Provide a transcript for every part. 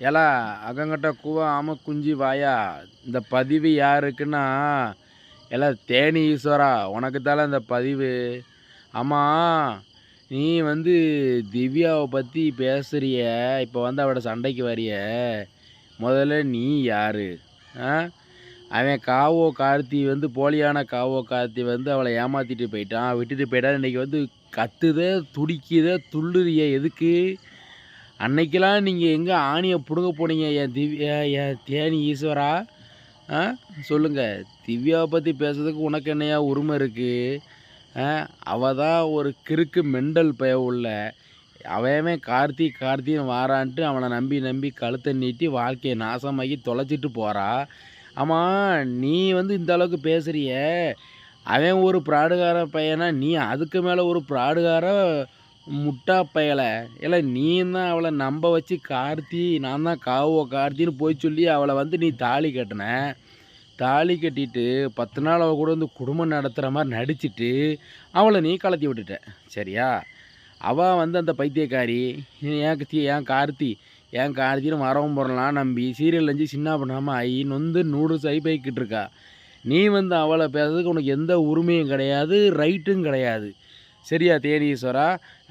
ஏலா அகங்கட்ட கூவா ஆம குஞ்சு வாயா இந்த பதிவு யாருக்குன்னா எல்லாம் தேனி ஈஸ்வரா உனக்கு தானே இந்த பதிவு. ஆமாம் நீ வந்து திவ்யாவை பற்றி பேசுகிறிய இப்போ வந்து அவட சண்டைக்கு வரிய. முதல்ல நீ யார்? ஆ? அவன் காவோ கார்த்தி வந்து போலியான காவோ கார்த்தி வந்து அவளை ஏமாற்றிட்டு போயிட்டான். விட்டுட்டு போயிட்டான் இன்றைக்கி வந்து கத்துத துடிக்குத துள்ளுறிய எதுக்கு? அன்னைக்கெல்லாம் நீங்கள் எங்கே ஆணியை பிடுங்க போனீங்க? என் திவ்யா என் தேனி ஈஸ்வரா? ஆ? சொல்லுங்கள் திவ்யாவை பற்றி பேசுறதுக்கு உனக்கு என்னையா உரிமை இருக்குது அவள் தான் ஒரு கிறுக்கு மெண்டல் பய உள்ள. அவன் கார்த்தி கார்த்தின்னு வாரான்ட்டு அவனை நம்பி நம்பி கழுத்தை நீட்டி வாழ்க்கையை நாசமாக்கி தொலைச்சிட்டு போகிறா ஆமாம் நீ வந்து இந்த அளவுக்கு பேசுகிறிய அவன் ஒரு பிராடுகார பையனா நீ அதுக்கு மேலே ஒரு பிராடுகார முட்டா பயலை. இல்லை நீ தான் அவளை நம்ப வச்சு கார்த்தி நான் தான் காவோ கார்த்தின்னு போய் சொல்லி அவளை வந்து நீ தாலி கட்டின. தாலி கட்டிட்டு பத்து நாள் அவள் கூட வந்து குடும்பம் நடத்துகிற மாதிரி நடிச்சிட்டு அவளை நீ கலத்தி விட்டுட்ட. சரியா? அவள் வந்து அந்த பைத்தியக்காரி ஏன் கத்தி ஏன் கார்த்தி ஏன் கார்த்தின்னு வரவும் போடலாம் நம்பி சீரியல் அஞ்சு சின்ன பண்ணாமல் ஐன்னு நொந்து நூடுல்ஸ் ஐ போய்கிட்டு இருக்கா. நீ வந்து அவளை பேசுறதுக்கு உனக்கு எந்த உரிமையும் கிடையாது ரைட்டும் கிடையாது. சரியா தேனீஸ்வரா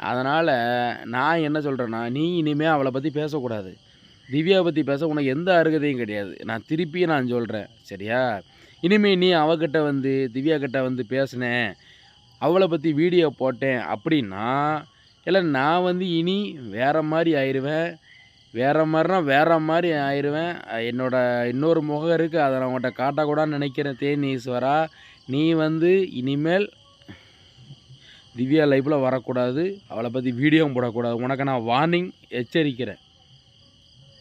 அதனால் நான் என்ன சொல்கிறேன்னா நீ இனிமேல் அவளை பற்றி பேசக்கூடாது. திவ்யாவை பற்றி பேச உனக்கு எந்த அருகதையும் கிடையாது. நான் திருப்பி நான் சொல்கிறேன் சரியா? இனிமேல் நீ அவகிட்ட வந்து திவ்யா கிட்ட வந்து பேசினேன் அவளை பற்றி வீடியோ போட்டேன் அப்படின்னா இல்லை நான் வந்து இனி வேறு மாதிரி ஆயிடுவேன் வேறு மாதிரினா வேறு மாதிரி ஆயிடுவேன் என்னோட இன்னொரு முகம் இருக்குது அதை நான் உங்கள்கிட்ட காட்டக்கூடாதுன்னு நினைக்கிறேன் தேனீஸ்வரா நீ வந்து இனிமேல் திவ்யா லைஃப்பில் வரக்கூடாது. அவளை பற்றி வீடியோவும் போடக்கூடாது. உனக்கு நான் வார்னிங் எச்சரிக்கிறேன்.